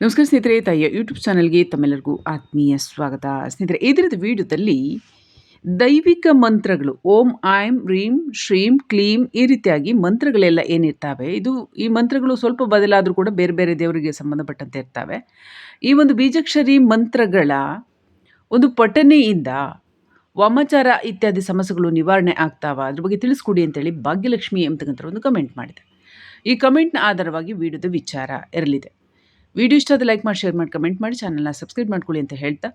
ನಮಸ್ಕಾರ ಸ್ನೇಹಿತರೆ, ತಾಯಿಯ ಯೂಟ್ಯೂಬ್ ಚಾನಲ್ಗೆ ತಮ್ಮೆಲ್ಲರಿಗೂ ಆತ್ಮೀಯ ಸ್ವಾಗತ. ಸ್ನೇಹಿತರೆ ಇದರದ ವಿಡಿಯೋದಲ್ಲಿ ದೈವಿಕ ಮಂತ್ರಗಳು, ಓಂ ಐಂ ರೀಂ, ಶ್ರೀಂ, ಕ್ಲೀಂ ಈ ರೀತಿಯಾಗಿ ಮಂತ್ರಗಳೆಲ್ಲ ಏನಿರ್ತವೆ? ಇದು ಈ ಮಂತ್ರಗಳು ಸ್ವಲ್ಪ ಬದಲಾದರೂ ಕೂಡ ಬೇರೆ ಬೇರೆ ದೇವರಿಗೆ ಸಂಬಂಧಪಟ್ಟಂತೆ ಇರ್ತವೆ. ಈ ಒಂದು ಬೀಜಕ್ಷರಿ ಮಂತ್ರಗಳ ಒಂದು ಪಠನೆಯಿಂದ ವಾಮಾಚಾರ ಇತ್ಯಾದಿ ಸಮಸ್ಯೆಗಳು ನಿವಾರಣೆ ಆಗ್ತಾವ? ಅದ್ರ ಬಗ್ಗೆ ತಿಳಿಸ್ಕೊಡಿ ಅಂತೇಳಿ ಭಾಗ್ಯಲಕ್ಷ್ಮಿ ಎಂಬತಕ್ಕಂಥ ಒಂದು ಕಮೆಂಟ್ ಮಾಡಿದೆ ಈ ಕಮೆಂಟ್ನ ಆಧಾರವಾಗಿ ವಿಡಿಯೋದ ವಿಚಾರ ಇರಲಿದೆ. ವಿಡಿಯೋ ಇಷ್ಟ ಲೈಕ್ ಮಾಡಿ ಶೇರ್ ಮಾಡಿ ಕಮೆಂಟ್ ಮಾಡಿ ಚಾನಲ್ನ ಸಬ್ಸ್ಕ್ರೈಬ್ ಮಾಡ್ಕೊಳ್ಳಿ ಅಂತ ಹೇಳ್ತಾ.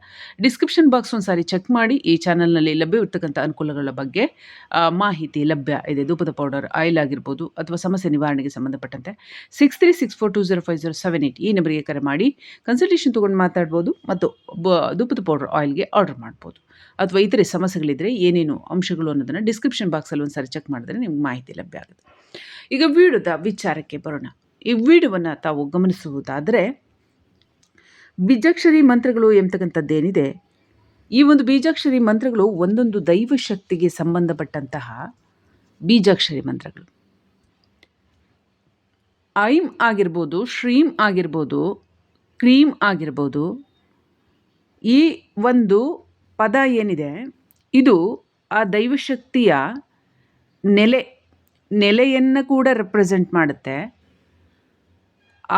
ಡಿಸ್ಕ್ರಿಪ್ಷನ್ ಬಾಕ್ಸ್ ಒಂದು ಸಾರಿ ಚೆಕ್ ಮಾಡಿ. ಈ ಚಾನಲ್ನಲ್ಲಿ ಲಭ್ಯವಿರ್ತಕ್ಕಂಥ ಅನುಕೂಲಗಳ ಬಗ್ಗೆ ಮಾಹಿತಿ ಲಭ್ಯ ಇದೆ. ಧೂಪದ ಪೌಡರ್ ಆಯಿಲ್ ಆಗಿರ್ಬೋದು ಅಥವಾ ಸಮಸ್ಯೆ ನಿವಾರಣೆಗೆ ಸಂಬಂಧಪಟ್ಟಂತೆ six three six four two zero five zero seven eight ಈ ನಂಬರಿಗೆ ಕರೆ ಮಾಡಿ. ಕನ್ಸಲ್ಟೇಷನ್ ತೊಗೊಂಡು ಮಾತಾಡ್ಬೋದು ಮತ್ತು ಧೂಪದ ಪೌಡರ್ ಆಯಿಲ್ಗೆ ಆರ್ಡರ್ ಮಾಡ್ಬೋದು. ಅಥವಾ ಇತರೆ ಸಮಸ್ಯೆಗಳಿದ್ದರೆ ಏನೇನು ಅಂಶಗಳು ಅನ್ನೋದನ್ನು ಡಿಸ್ಕ್ರಿಪ್ಷನ್ ಬಾಕ್ಸಲ್ಲಿ ಒಂದು ಸಾರಿ ಚೆಕ್ ಮಾಡಿದ್ರೆ ನಿಮ್ಗೆ ಮಾಹಿತಿ ಲಭ್ಯ ಆಗುತ್ತೆ. ಈಗ ವಿಡಿಯೋದ ವಿಚಾರಕ್ಕೆ ಬರೋಣ. ಈ ವಿಡಿಯೋವನ್ನು ತಾವು ಗಮನಿಸುವುದಾದರೆ, ಬೀಜಾಕ್ಷರಿ ಮಂತ್ರಗಳು ಎಂಬತಕ್ಕಂಥದ್ದೇನಿದೆ ಈ ಒಂದು ಬೀಜಾಕ್ಷರಿ ಮಂತ್ರಗಳು ಒಂದೊಂದು ದೈವ ಶಕ್ತಿಗೆ ಸಂಬಂಧಪಟ್ಟಂತಹ ಬೀಜಾಕ್ಷರಿ ಮಂತ್ರಗಳು. ಐಂ ಆಗಿರ್ಬೋದು, ಶ್ರೀಂ ಆಗಿರ್ಬೋದು ಕ್ರೀಮ್ ಆಗಿರ್ಬೋದು, ಈ ಒಂದು ಪದ ಏನಿದೆ? ಇದು ಆ ದೈವಶಕ್ತಿಯ ನೆಲೆ, ನೆಲೆಯನ್ನು ಕೂಡ ರೆಪ್ರೆಸೆಂಟ್ ಮಾಡುತ್ತೆ.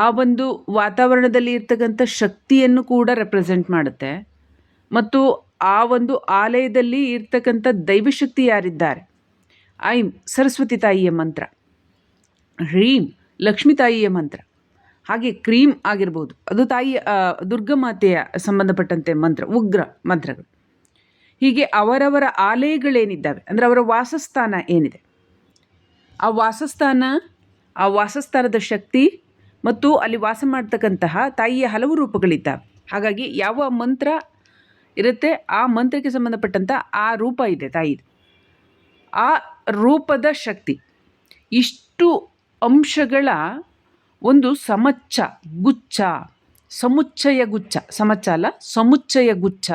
ಆ ಒಂದು ವಾತಾವರಣದಲ್ಲಿ ಇರ್ತಕ್ಕಂಥ ಶಕ್ತಿಯನ್ನು ಕೂಡ ರೆಪ್ರೆಸೆಂಟ್ ಮಾಡುತ್ತೆ. ಮತ್ತು ಆ ಒಂದು ಆಲಯದಲ್ಲಿ ಇರ್ತಕ್ಕಂಥ ದೈವಶಕ್ತಿ ಯಾರಿದ್ದಾರೆ? ಐಂ ಸರಸ್ವತಿ ತಾಯಿಯ ಮಂತ್ರ, ಹ್ರೀಂ ಲಕ್ಷ್ಮೀ ತಾಯಿಯ ಮಂತ್ರ, ಹಾಗೆ ಕ್ರೀಮ್ ಆಗಿರ್ಬೋದು. ಅದು ತಾಯಿ ದುರ್ಗಮಾತೆಯ ದುರ್ಗಾಮಾತೆಯ ಸಂಬಂಧಪಟ್ಟಂತೆ ಮಂತ್ರ, ಉಗ್ರ ಮಂತ್ರಗಳು. ಹೀಗೆ ಅವರವರ ಆಲಯಗಳೇನಿದ್ದಾವೆ? ಅಂದರೆ ಅವರ ವಾಸಸ್ಥಾನ ಏನಿದೆ? ಆ ವಾಸಸ್ಥಾನ, ಆ ವಾಸಸ್ಥಾನದ ಶಕ್ತಿ ಮತ್ತು ಅಲ್ಲಿ ವಾಸ ಮಾಡ್ತಕ್ಕಂತಹ ತಾಯಿಯ ಹಲವು ರೂಪಗಳಿದ್ದ. ಹಾಗಾಗಿ ಯಾವ ಮಂತ್ರ ಇರುತ್ತೆ, ಆ ಮಂತ್ರಕ್ಕೆ ಸಂಬಂಧಪಟ್ಟಂಥ ಆ ರೂಪ ಇದೆ ತಾಯಿದು ಆ ರೂಪದ ಶಕ್ತಿ. ಇಷ್ಟು ಅಂಶಗಳ ಒಂದು ಸಮಚ್ಚ, ಗುಚ್ಛ. ಸಮುಚ್ಚಯ ಗುಚ್ಛ. ಸಮಚ್ಚ ಅಲ್ಲ, ಸಮುಚ್ಚಯ ಗುಚ್ಛ.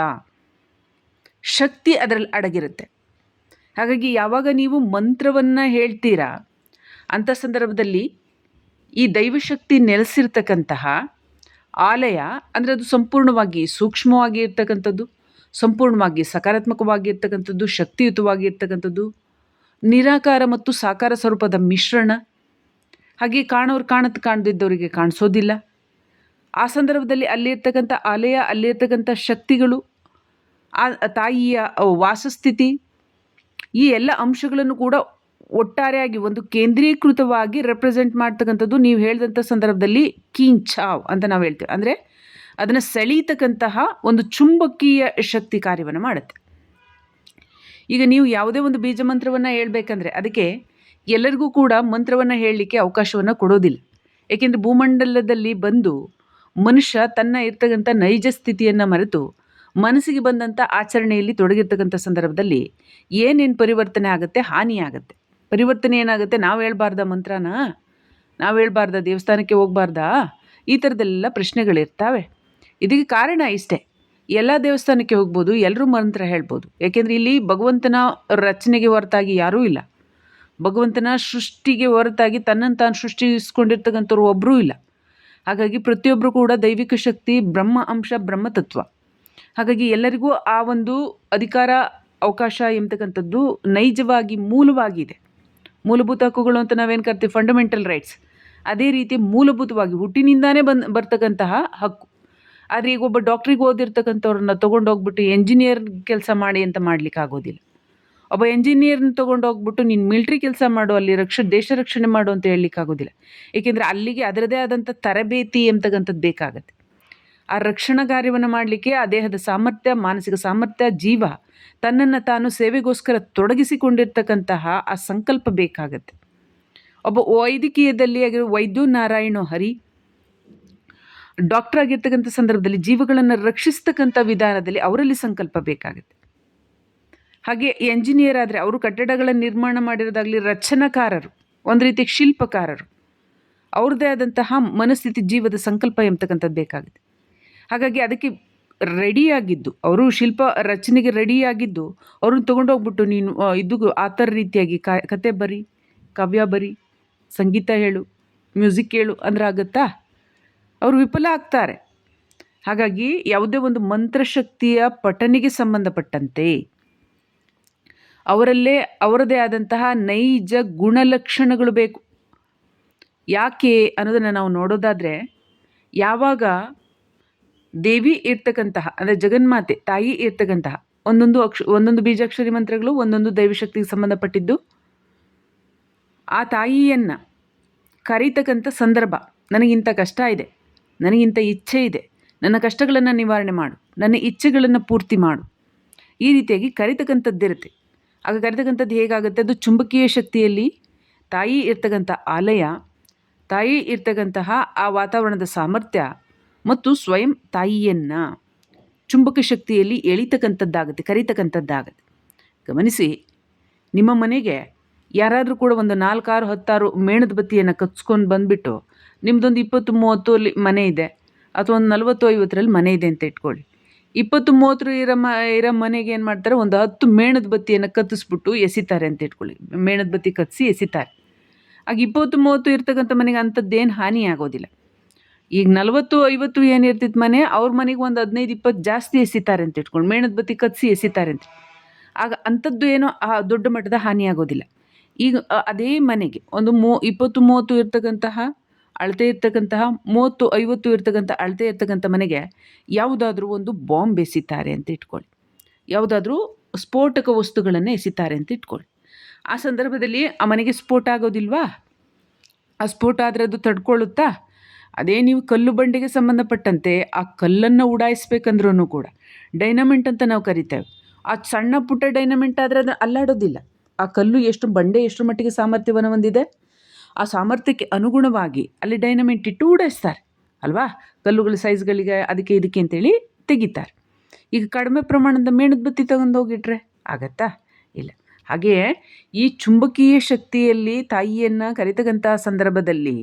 ಶಕ್ತಿ ಅದರಲ್ಲಿ ಅಡಗಿರುತ್ತೆ. ಹಾಗಾಗಿ ಯಾವಾಗ ನೀವು ಮಂತ್ರವನ್ನು ಹೇಳ್ತೀರಾ ಅಂಥ ಸಂದರ್ಭದಲ್ಲಿ ಈ ದೈವಶಕ್ತಿ ನೆಲೆಸಿರ್ತಕ್ಕಂತಹ ಆಲಯ ಅಂದರೆ ಅದು ಸಂಪೂರ್ಣವಾಗಿ ಸೂಕ್ಷ್ಮವಾಗಿ ಇರ್ತಕ್ಕಂಥದ್ದು ಸಂಪೂರ್ಣವಾಗಿ ಸಕಾರಾತ್ಮಕವಾಗಿ ಇರ್ತಕ್ಕಂಥದ್ದು ಶಕ್ತಿಯುತವಾಗಿ ಇರ್ತಕ್ಕಂಥದ್ದು ನಿರಾಕಾರ ಮತ್ತು ಸಾಕಾರ ಸ್ವರೂಪದ ಮಿಶ್ರಣ. ಹಾಗೆ ಕಾಣೋರು ಕಾಣತ್ ಕಾಣದಿದ್ದವರಿಗೆ ಕಾಣಿಸೋದಿಲ್ಲ. ಆ ಸಂದರ್ಭದಲ್ಲಿ ಅಲ್ಲಿರ್ತಕ್ಕಂಥ ಆಲಯ, ಅಲ್ಲಿರ್ತಕ್ಕಂಥ ಶಕ್ತಿಗಳು, ಆ ತಾಯಿಯ ವಾಸಸ್ಥಿತಿ, ಈ ಎಲ್ಲ ಅಂಶಗಳನ್ನು ಕೂಡ ಒಟ್ಟಾರೆಯಾಗಿ ಒಂದು ಕೇಂದ್ರೀಕೃತವಾಗಿ ರೆಪ್ರೆಸೆಂಟ್ ಮಾಡ್ತಕ್ಕಂಥದ್ದು ನೀವು ಹೇಳಿದಂಥ ಸಂದರ್ಭದಲ್ಲಿ ಕಿಂಚಾವ್ ಅಂತ ನಾವು ಹೇಳ್ತೇವೆ. ಅಂದರೆ ಅದನ್ನು ಸೆಳೀತಕ್ಕಂತಹ ಒಂದು ಚುಂಬಕೀಯ ಶಕ್ತಿ ಕಾರ್ಯವನ್ನು ಮಾಡುತ್ತೆ. ಈಗ ನೀವು ಯಾವುದೇ ಒಂದು ಬೀಜ ಮಂತ್ರವನ್ನು ಹೇಳಬೇಕಂದ್ರೆ ಅದಕ್ಕೆ ಎಲ್ಲರಿಗೂ ಕೂಡ ಮಂತ್ರವನ್ನು ಹೇಳಲಿಕ್ಕೆ ಅವಕಾಶವನ್ನು ಕೊಡೋದಿಲ್ಲ. ಏಕೆಂದರೆ ಭೂಮಂಡಲದಲ್ಲಿ ಬಂದು ಮನುಷ್ಯ ತನ್ನ ಇರ್ತಕ್ಕಂಥ ನೈಜ ಸ್ಥಿತಿಯನ್ನು ಮರೆತು ಮನಸ್ಸಿಗೆ ಬಂದಂಥ ಆಚರಣೆಯಲ್ಲಿ ತೊಡಗಿರ್ತಕ್ಕಂಥ ಸಂದರ್ಭದಲ್ಲಿ ಏನೇನು ಪರಿವರ್ತನೆ ಆಗುತ್ತೆ? ಹಾನಿ ಆಗುತ್ತೆ. ಪರಿವರ್ತನೆ ಏನಾಗುತ್ತೆ? ನಾವು ಹೇಳ್ಬಾರ್ದ ಮಂತ್ರನ? ನಾವು ಹೇಳ್ಬಾರ್ದ ದೇವಸ್ಥಾನಕ್ಕೆ ಹೋಗಬಾರ್ದಾ? ಈ ಥರದ್ದೆಲ್ಲ ಪ್ರಶ್ನೆಗಳಿರ್ತಾವೆ. ಇದಕ್ಕೆ ಕಾರಣ ಇಷ್ಟೇ. ಎಲ್ಲ ದೇವಸ್ಥಾನಕ್ಕೆ ಹೋಗ್ಬೋದು ಎಲ್ಲರೂ ಮಂತ್ರ ಹೇಳ್ಬೋದು. ಯಾಕೆಂದರೆ ಇಲ್ಲಿ ಭಗವಂತನ ರಚನೆಗೆ ಹೊರತಾಗಿ ಯಾರೂ ಇಲ್ಲ. ಭಗವಂತನ ಸೃಷ್ಟಿಗೆ ಹೊರತಾಗಿ ತನ್ನನ್ನು ತಾನು ಸೃಷ್ಟಿಸ್ಕೊಂಡಿರ್ತಕ್ಕಂಥವ್ರು ಒಬ್ಬರೂ ಇಲ್ಲ. ಹಾಗಾಗಿ ಪ್ರತಿಯೊಬ್ಬರು ಕೂಡ ದೈವಿಕ ಶಕ್ತಿ, ಬ್ರಹ್ಮ ಅಂಶ ಬ್ರಹ್ಮತತ್ವ ಹಾಗಾಗಿ ಎಲ್ಲರಿಗೂ ಆ ಒಂದು ಅಧಿಕಾರ, ಅವಕಾಶ ಎಂಬತಕ್ಕಂಥದ್ದು ನೈಜವಾಗಿ, ಮೂಲವಾಗಿದೆ. ಮೂಲಭೂತ ಹಕ್ಕುಗಳು ಅಂತ ನಾವೇನು ಕರ್ತೀವಿ? ಫಂಡಮೆಂಟಲ್ ರೈಟ್ಸ್ ಅದೇ ರೀತಿ ಮೂಲಭೂತವಾಗಿ ಹುಟ್ಟಿನಿಂದಾನೇ ಬಂದು, ಬರ್ತಕ್ಕಂತಹ ಹಕ್ಕು. ಆದರೆ ಈಗ ಒಬ್ಬ ಡಾಕ್ಟ್ರಿಗೆ ಓದಿರ್ತಕ್ಕಂಥವ್ರನ್ನ ತೊಗೊಂಡೋಗ್ಬಿಟ್ಟು ಎಂಜಿನಿಯರ್ ಕೆಲಸ ಮಾಡಿ ಅಂತ ಮಾಡ್ಲಿಕ್ಕೆ ಆಗೋದಿಲ್ಲ. ಒಬ್ಬ ಎಂಜಿನಿಯರ್ನ ತೊಗೊಂಡೋಗ್ಬಿಟ್ಟು ನೀನು ಮಿಲ್ಟ್ರಿ ಕೆಲಸ ಮಾಡು, ಅಲ್ಲಿ ರಕ್ಷ, ದೇಶ ರಕ್ಷಣೆ ಮಾಡು ಅಂತ ಹೇಳಲಿಕ್ಕೆ ಆಗೋದಿಲ್ಲ. ಏಕೆಂದರೆ ಅಲ್ಲಿಗೆ ಅದರದೇ ಆದಂಥ ತರಬೇತಿ ಅಂತಕ್ಕಂಥದ್ದು ಬೇಕಾಗತ್ತೆ. ಆ ರಕ್ಷಣಾ ಕಾರ್ಯವನ್ನು ಮಾಡಲಿಕ್ಕೆ ಆ ದೇಹದ ಸಾಮರ್ಥ್ಯ, ಮಾನಸಿಕ ಸಾಮರ್ಥ್ಯ, ಜೀವ ತನ್ನನ್ನು ತಾನು ಸೇವೆಗೋಸ್ಕರ ತೊಡಗಿಸಿಕೊಂಡಿರ್ತಕ್ಕಂತಹ ಆ ಸಂಕಲ್ಪ ಬೇಕಾಗತ್ತೆ. ಒಬ್ಬ ವೈದ್ಯಕೀಯದಲ್ಲಿ ಆಗಿರೋ ವೈದ್ಯು ನಾರಾಯಣೋ ಹರಿ, ಡಾಕ್ಟರ್ ಆಗಿರ್ತಕ್ಕಂಥ ಸಂದರ್ಭದಲ್ಲಿ ಜೀವಗಳನ್ನು ರಕ್ಷಿಸ್ತಕ್ಕಂಥ ವಿಧಾನದಲ್ಲಿ ಅವರಲ್ಲಿ ಸಂಕಲ್ಪ ಬೇಕಾಗುತ್ತೆ. ಹಾಗೆ ಎಂಜಿನಿಯರ್ ಆದರೆ ಅವರು ಕಟ್ಟಡಗಳ ನಿರ್ಮಾಣ ಮಾಡಿರೋದಾಗಲಿ ರಚನಾಕಾರರು, ಒಂದು ರೀತಿ ಶಿಲ್ಪಕಾರರು, ಅವ್ರದ್ದೇ ಆದಂತಹ ಮನಸ್ಥಿತಿ, ಜೀವದ ಸಂಕಲ್ಪ ಎಂಬತಕ್ಕಂಥದ್ದು ಬೇಕಾಗುತ್ತೆ. ಹಾಗಾಗಿ ಅದಕ್ಕೆ ರೆಡಿಯಾಗಿದ್ದು. ಅವರು ಶಿಲ್ಪ ರಚನೆಗೆ ರೆಡಿಯಾಗಿದ್ದು. ಅವ್ರನ್ನ ತೊಗೊಂಡೋಗ್ಬಿಟ್ಟು ನೀನು ಇದು ಆ ಥರ ರೀತಿಯಾಗಿ ಕತೆ ಬರಿ, ಕಾವ್ಯ ಬರಿ, ಸಂಗೀತ ಹೇಳು, ಮ್ಯೂಸಿಕ್ ಹೇಳು ಅಂದ್ರೆ ಆಗುತ್ತಾ? ಅವರು ವಿಫಲ ಆಗ್ತಾರೆ. ಹಾಗಾಗಿ ಯಾವುದೇ ಒಂದು ಮಂತ್ರಶಕ್ತಿಯ ಪಠನಿಗೆ ಸಂಬಂಧಪಟ್ಟಂತೆ ಅವರಲ್ಲೇ ಅವರದೇ ಆದಂತಹ ನೈಜ ಗುಣಲಕ್ಷಣಗಳು ಬೇಕು. ಯಾಕೆ ಅನ್ನೋದನ್ನು ನಾವು ನೋಡೋದಾದರೆ, ಯಾವಾಗ ದೇವಿ ಇರ್ತಕ್ಕಂತಹ, ಅಂದರೆ ಜಗನ್ಮಾತೆ, ತಾಯಿ ಇರ್ತಕ್ಕಂತಹ ಒಂದೊಂದು ಅಕ್ಷ, ಒಂದೊಂದು ಬೀಜಾಕ್ಷರಿ ಮಂತ್ರಗಳು ಒಂದೊಂದು ದೈವಶಕ್ತಿಗೆ ಸಂಬಂಧಪಟ್ಟಿದ್ದು, ಆ ತಾಯಿಯನ್ನು ಕರೀತಕ್ಕಂಥ ಸಂದರ್ಭ ನನಗಿಂತ ಕಷ್ಟ ಇದೆ, ನನಗಿಂತ ಇಚ್ಛೆ ಇದೆ, ನನ್ನ ಕಷ್ಟಗಳನ್ನು ನಿವಾರಣೆ ಮಾಡು, ನನ್ನ ಇಚ್ಛೆಗಳನ್ನು ಪೂರ್ತಿ ಮಾಡು. ಈ ರೀತಿಯಾಗಿ ಕರಿತಕ್ಕಂಥದ್ದಿರುತ್ತೆ. ಆಗ ಕರಿತಕ್ಕಂಥದ್ದು ಹೇಗಾಗುತ್ತೆ? ಅದು ಚುಂಬಕೀಯ ಶಕ್ತಿಯಲ್ಲಿ ತಾಯಿ ಇರ್ತಕ್ಕಂಥ ಆಲಯ, ತಾಯಿ ಇರ್ತಕ್ಕಂತಹ ಆ ವಾತಾವರಣದ ಸಾಮರ್ಥ್ಯ ಮತ್ತು ಸ್ವಯಂ ತಾಯಿಯನ್ನು ಚುಂಬಕ ಶಕ್ತಿಯಲ್ಲಿ ಎಳಿತಕ್ಕಂಥದ್ದಾಗುತ್ತೆ, ಕರೀತಕ್ಕಂಥದ್ದಾಗುತ್ತೆ. ಗಮನಿಸಿ, ನಿಮ್ಮ ಮನೆಗೆ ಯಾರಾದರೂ ಕೂಡ ಒಂದು ನಾಲ್ಕಾರು, ಹತ್ತಾರು ಮೇಣದ ಬತ್ತಿಯನ್ನು ಕಚ್ಕೊಂಡು ಬಂದುಬಿಟ್ಟು ನಿಮ್ಮದೊಂದು ಇಪ್ಪತ್ತು ಮೂವತ್ತು ಅಲ್ಲಿ ಮನೆ ಇದೆ, ಅಥವಾ ಒಂದು ನಲವತ್ತು, ಐವತ್ತರಲ್ಲಿ ಮನೆ ಇದೆ ಅಂತ ಇಟ್ಕೊಳ್ಳಿ. ಇಪ್ಪತ್ತು, ಮೂವತ್ತರ ಇರೋ ಮ, ಇರೋ ಮನೆಗೆ ಏನು ಮಾಡ್ತಾರೆ, ಒಂದು ಹತ್ತು ಮೇಣದ ಬತ್ತಿಯನ್ನು ಕತ್ತಿಸ್ಬಿಟ್ಟು ಎಸಿತಾರೆ ಅಂತ ಇಟ್ಕೊಳ್ಳಿ. ಮೇಣದ ಬತ್ತಿ ಕತ್ತಿಸಿ ಎಸಿತಾರೆ. ಆಗ ಇಪ್ಪತ್ತು, ಮೂವತ್ತು ಇರ್ತಕ್ಕಂಥ ಮನೆಗೆ ಅಂಥದ್ದೇನು ಹಾನಿ ಆಗೋದಿಲ್ಲ. ಈಗ ನಲವತ್ತು, ಐವತ್ತು ಏನಿರ್ತಿತ್ತು ಮನೆ, ಅವ್ರ ಮನೆಗೆ ಒಂದು ಹದಿನೈದು, ಇಪ್ಪತ್ತು ಜಾಸ್ತಿ ಎಸಿತಾರೆ ಅಂತ ಇಟ್ಕೊಂಡು, ಮೇಣದ ಬತ್ತಿ ಕತ್ಸಿ ಎಸಿತಾರೆ ಅಂತ. ಆಗ ಅಂಥದ್ದು ಏನೋ ಆ ದೊಡ್ಡ ಮಟ್ಟದ ಹಾನಿ ಆಗೋದಿಲ್ಲ. ಈಗ ಅದೇ ಮನೆಗೆ ಒಂದು ಮೂ, ಇಪ್ಪತ್ತು, ಮೂವತ್ತು ಇರ್ತಕ್ಕಂತಹ ಅಳತೆ ಇರ್ತಕ್ಕಂತಹ ಮೂವತ್ತು, ಐವತ್ತು ಇರ್ತಕ್ಕಂಥ ಅಳತೆ ಇರ್ತಕ್ಕಂಥ ಮನೆಗೆ ಯಾವುದಾದ್ರೂ ಒಂದು ಬಾಂಬ್ ಎಸಿತಾರೆ ಅಂತ ಇಟ್ಕೊಳ್ಳಿ. ಯಾವುದಾದ್ರೂ ಸ್ಫೋಟಕ ವಸ್ತುಗಳನ್ನು ಎಸಿತಾರೆ ಅಂತ ಇಟ್ಕೊಳ್ಳಿ. ಆ ಸಂದರ್ಭದಲ್ಲಿ ಆ ಮನೆಗೆ ಸ್ಫೋಟ ಆಗೋದಿಲ್ವಾ? ಆ ಸ್ಫೋಟ ಆದರೆ ಅದು ತಡ್ಕೊಳ್ಳುತ್ತಾ? ಅದೇ ನೀವು ಕಲ್ಲು ಬಂಡೆಗೆ ಸಂಬಂಧಪಟ್ಟಂತೆ ಆ ಕಲ್ಲನ್ನು ಉಡಾಯಿಸ್ಬೇಕಂದ್ರೂ ಕೂಡ ಡೈನಮೆಂಟ್ ಅಂತ ನಾವು ಕರಿತೇವೆ. ಆ ಸಣ್ಣ ಪುಟ್ಟ ಡೈನಮೆಂಟ್ ಆದರೆ ಅದು ಅಲ್ಲಾಡೋದಿಲ್ಲ. ಆ ಕಲ್ಲು ಎಷ್ಟು ಬಂಡೆ ಎಷ್ಟು ಮಟ್ಟಿಗೆ ಸಾಮರ್ಥ್ಯವನ್ನು ಹೊಂದಿದೆ? ಆ ಸಾಮರ್ಥ್ಯಕ್ಕೆ ಅನುಗುಣವಾಗಿ ಅಲ್ಲಿ ಡೈನಮೆಂಟ್ ಇಟ್ಟು ಉಡಾಯಿಸ್ತಾರೆ, ಅಲ್ವಾ? ಕಲ್ಲುಗಳ ಸೈಜ್ಗಳಿಗೆ ಅದಕ್ಕೆ ಇದಕ್ಕೆ ಅಂತೇಳಿ ತೆಗಿತಾರೆ. ಈಗ ಕಡಿಮೆ ಪ್ರಮಾಣದ ಮೇಣದ ಬತ್ತಿ ತಗೊಂಡು ಹೋಗಿಟ್ರೆ ಆಗತ್ತಾ? ಇಲ್ಲ. ಹಾಗೆಯೇ ಈ ಚುಂಬಕೀಯ ಶಕ್ತಿಯಲ್ಲಿ ತಾಯಿಯನ್ನು ಕರಿತಕ್ಕಂಥ ಸಂದರ್ಭದಲ್ಲಿ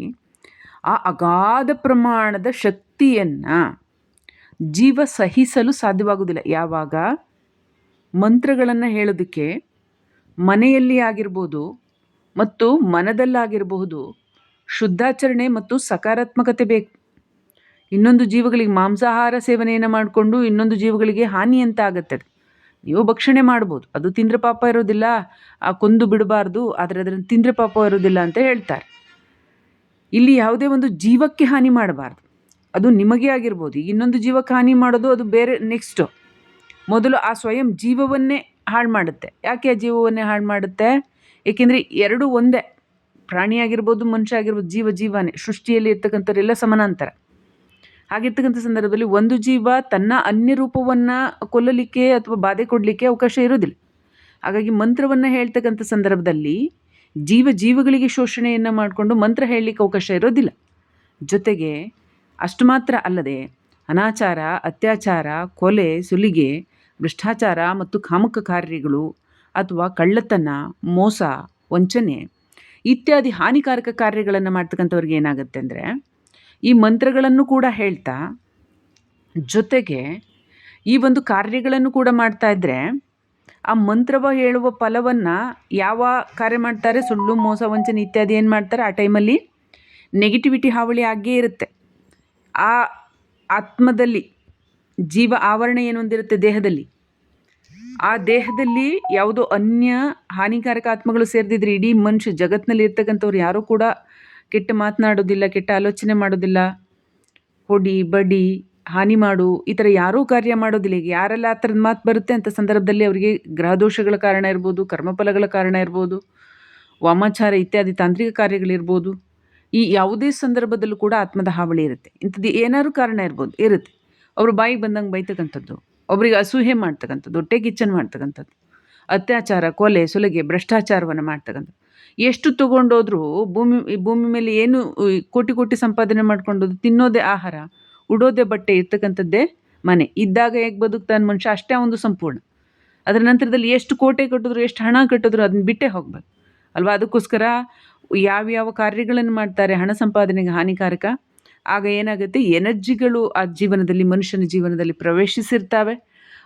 ಆ ಅಗಾಧ ಪ್ರಮಾಣದ ಶಕ್ತಿಯನ್ನು ಜೀವ ಸಹಿಸಲು ಸಾಧ್ಯವಾಗುವುದಿಲ್ಲ. ಯಾವಾಗ? ಮಂತ್ರಗಳನ್ನು ಹೇಳೋದಕ್ಕೆ ಮನೆಯಲ್ಲಿ ಆಗಿರ್ಬೋದು ಮತ್ತು ಮನದಲ್ಲಾಗಿರಬಹುದು. ಶುದ್ಧಾಚರಣೆ ಮತ್ತು ಸಕಾರಾತ್ಮಕತೆ ಬೇಕು. ಇನ್ನೊಂದು ಜೀವಗಳಿಗೆ ಮಾಂಸಾಹಾರ ಸೇವನೆಯನ್ನು ಮಾಡಿಕೊಂಡು ಇನ್ನೊಂದು ಜೀವಗಳಿಗೆ ಹಾನಿ ಅಂತ ಆಗುತ್ತೆ. ನೀವು ಭಕ್ಷಣೆ ಮಾಡ್ಬೋದು. ಅದು ತಿಂದ್ರೆ ಪಾಪ ಇರೋದಿಲ್ಲ. ಆ ಕೊಂದು ಬಿಡಬಾರ್ದು. ಆದರೆ ಅದನ್ನು ತಿಂದರೆ ಪಾಪ ಇರೋದಿಲ್ಲ ಅಂತ ಹೇಳ್ತಾರೆ. ಇಲ್ಲಿ ಯಾವುದೇ ಒಂದು ಜೀವಕ್ಕೆ ಹಾನಿ ಮಾಡಬಾರ್ದು. ಅದು ನಿಮಗೆ ಆಗಿರ್ಬೋದು. ಇನ್ನೊಂದು ಜೀವಕ್ಕೆ ಹಾನಿ ಮಾಡೋದು ಅದು ಬೇರೆ ನೆಕ್ಸ್ಟು ಮೊದಲು ಆ ಸ್ವಯಂ ಜೀವವನ್ನೇ ಹಾಳು ಮಾಡುತ್ತೆ. ಯಾಕೆ ಆ ಜೀವವನ್ನೇ ಹಾಳು ಮಾಡುತ್ತೆ? ಏಕೆಂದರೆ ಎರಡೂ ಒಂದೇ. ಪ್ರಾಣಿಯಾಗಿರ್ಬೋದು ಮನುಷ್ಯ ಆಗಿರ್ಬೋದು, ಜೀವ ಜೀವನೇ. ಸೃಷ್ಟಿಯಲ್ಲಿ ಇರ್ತಕ್ಕಂಥವರೆಲ್ಲ ಸಮಾನಾಂತರ. ಹಾಗಿರ್ತಕ್ಕಂಥ ಸಂದರ್ಭದಲ್ಲಿ ಒಂದು ಜೀವ ತನ್ನ ಅನ್ಯ ರೂಪವನ್ನು ಕೊಲ್ಲಲಿಕ್ಕೆ ಅಥವಾ ಬಾಧೆ ಕೊಡಲಿಕ್ಕೆ ಅವಕಾಶ ಇರೋದಿಲ್ಲ ಹಾಗಾಗಿ ಮಂತ್ರವನ್ನು ಹೇಳ್ತಕ್ಕಂಥ ಸಂದರ್ಭದಲ್ಲಿ ಜೀವ ಜೀವಗಳಿಗೆ ಶೋಷಣೆಯನ್ನು ಮಾಡಿಕೊಂಡು ಮಂತ್ರ ಹೇಳಲಿಕ್ಕೆ ಅವಕಾಶ ಇರೋದಿಲ್ಲ. ಜೊತೆಗೆ ಅಷ್ಟು ಮಾತ್ರ ಅಲ್ಲದೆ ಅನಾಚಾರ, ಅತ್ಯಾಚಾರ, ಕೊಲೆ, ಸುಲಿಗೆ, ಭ್ರಷ್ಟಾಚಾರ ಮತ್ತು ಕಾಮಕ ಕಾರ್ಯಗಳು ಅಥವಾ ಕಳ್ಳತನ, ಮೋಸ, ವಂಚನೆ ಇತ್ಯಾದಿ ಹಾನಿಕಾರಕ ಕಾರ್ಯಗಳನ್ನು ಮಾಡ್ತಕ್ಕಂಥವ್ರಿಗೆ ಏನಾಗುತ್ತೆ ಅಂದರೆ ಈ ಮಂತ್ರಗಳನ್ನು ಕೂಡ ಹೇಳ್ತಾ ಜೊತೆಗೆ ಈ ಒಂದು ಕಾರ್ಯಗಳನ್ನು ಕೂಡ ಮಾಡ್ತಾ ಇದ್ದರೆ ಆ ಮಂತ್ರವ ಹೇಳುವ ಫಲವನ್ನು ಯಾವ ಕಾರ್ಯ ಮಾಡ್ತಾರೆ? ಸುಳ್ಳು, ಮೋಸ, ವಂಚನೆ ಇತ್ಯಾದಿ ಏನು ಮಾಡ್ತಾರೆ? ಆ ಟೈಮಲ್ಲಿ ನೆಗೆಟಿವಿಟಿ ಹಾವಳಿ ಆಗೇ ಇರುತ್ತೆ. ಆ ಆತ್ಮದಲ್ಲಿ ಜೀವ ಆವರಣ ಏನು ಹೊಂದಿರುತ್ತೆ? ದೇಹದಲ್ಲಿ. ಆ ದೇಹದಲ್ಲಿ ಯಾವುದೋ ಅನ್ಯ ಹಾನಿಕಾರಕ ಆತ್ಮಗಳು ಸೇರಿದಿದ್ರೆ ಇಡೀ ಮನುಷ್ಯ ಜಗತ್ತಿನಲ್ಲಿ ಇರ್ತಕ್ಕಂಥವ್ರು ಯಾರೂ ಕೂಡ ಕೆಟ್ಟ ಮಾತನಾಡೋದಿಲ್ಲ, ಕೆಟ್ಟ ಆಲೋಚನೆ ಮಾಡೋದಿಲ್ಲ. ಹೊಡಿ, ಬಡಿ ಹಾನಿ ಮಾಡು, ಈ ಥರ ಯಾರೂ ಕಾರ್ಯ ಮಾಡೋದಿಲ್ಲ. ಈಗ ಯಾರೆಲ್ಲ ಆ ಥರದ ಮಾತು ಬರುತ್ತೆ ಅಂತ ಸಂದರ್ಭದಲ್ಲಿ ಅವರಿಗೆ ಗ್ರಹದೋಷಗಳ ಕಾರಣ ಇರ್ಬೋದು, ಕರ್ಮಫಲಗಳ ಕಾರಣ ಇರ್ಬೋದು, ವಾಮಾಚಾರ ಇತ್ಯಾದಿ ತಾಂತ್ರಿಕ ಕಾರ್ಯಗಳಿರ್ಬೋದು, ಈ ಯಾವುದೇ ಸಂದರ್ಭದಲ್ಲೂ ಕೂಡ ಆತ್ಮದ ಹಾವಳಿ ಇರುತ್ತೆ. ಇಂಥದ್ದು ಏನಾದ್ರು ಕಾರಣ ಇರ್ಬೋದು, ಇರುತ್ತೆ. ಅವರು ಬಾಯಿಗೆ ಬಂದಂಗೆ ಬೈತಕ್ಕಂಥದ್ದು ಒಬ್ರಿಗೆ ಅಸೂಹೆ ಮಾಡ್ತಕ್ಕಂಥದ್ದು, ಹೊಟ್ಟೆ ಕಿಚ್ಚನ್ ಮಾಡ್ತಕ್ಕಂಥದ್ದು, ಅತ್ಯಾಚಾರ, ಕೊಲೆ, ಸುಲಿಗೆ, ಭ್ರಷ್ಟಾಚಾರವನ್ನು ಮಾಡ್ತಕ್ಕಂಥದ್ದು. ಎಷ್ಟು ತೊಗೊಂಡೋದ್ರೂ ಭೂಮಿ ಭೂಮಿ ಮೇಲೆ ಏನು ಕೋಟಿ ಕೋಟಿ ಸಂಪಾದನೆ ಮಾಡ್ಕೊಂಡೋದು ತಿನ್ನೋದೇ ಆಹಾರ ಉಡೋದೇ ಬಟ್ಟೆ ಇರ್ತಕ್ಕಂಥದ್ದೇ ಮನೆ. ಇದ್ದಾಗ ಹೇಗೆ ಬದುಕ್ತಾನೆ ಮನುಷ್ಯ? ಅಷ್ಟೇ ಒಂದು ಸಂಪೂರ್ಣ. ಅದರ ನಂತರದಲ್ಲಿ ಎಷ್ಟು ಕೋಟೆ ಕಟ್ಟಿದ್ರು, ಎಷ್ಟು ಹಣ ಕಟ್ಟಿದ್ರು ಅದನ್ನ ಬಿಟ್ಟೇ ಹೋಗ್ಬೇಕು. ಅಲ್ವಾ? ಅದಕ್ಕೋಸ್ಕರ ಯಾವ್ಯಾವ ಕಾರ್ಯಗಳನ್ನು ಮಾಡ್ತಾರೆ ಹಣ ಸಂಪಾದನೆಗೆ ಹಾನಿಕಾರಕ? ಆಗ ಏನಾಗುತ್ತೆ? ಎನರ್ಜಿಗಳು ಆ ಜೀವನದಲ್ಲಿ, ಮನುಷ್ಯನ ಜೀವನದಲ್ಲಿ ಪ್ರವೇಶಿಸಿರ್ತಾವೆ.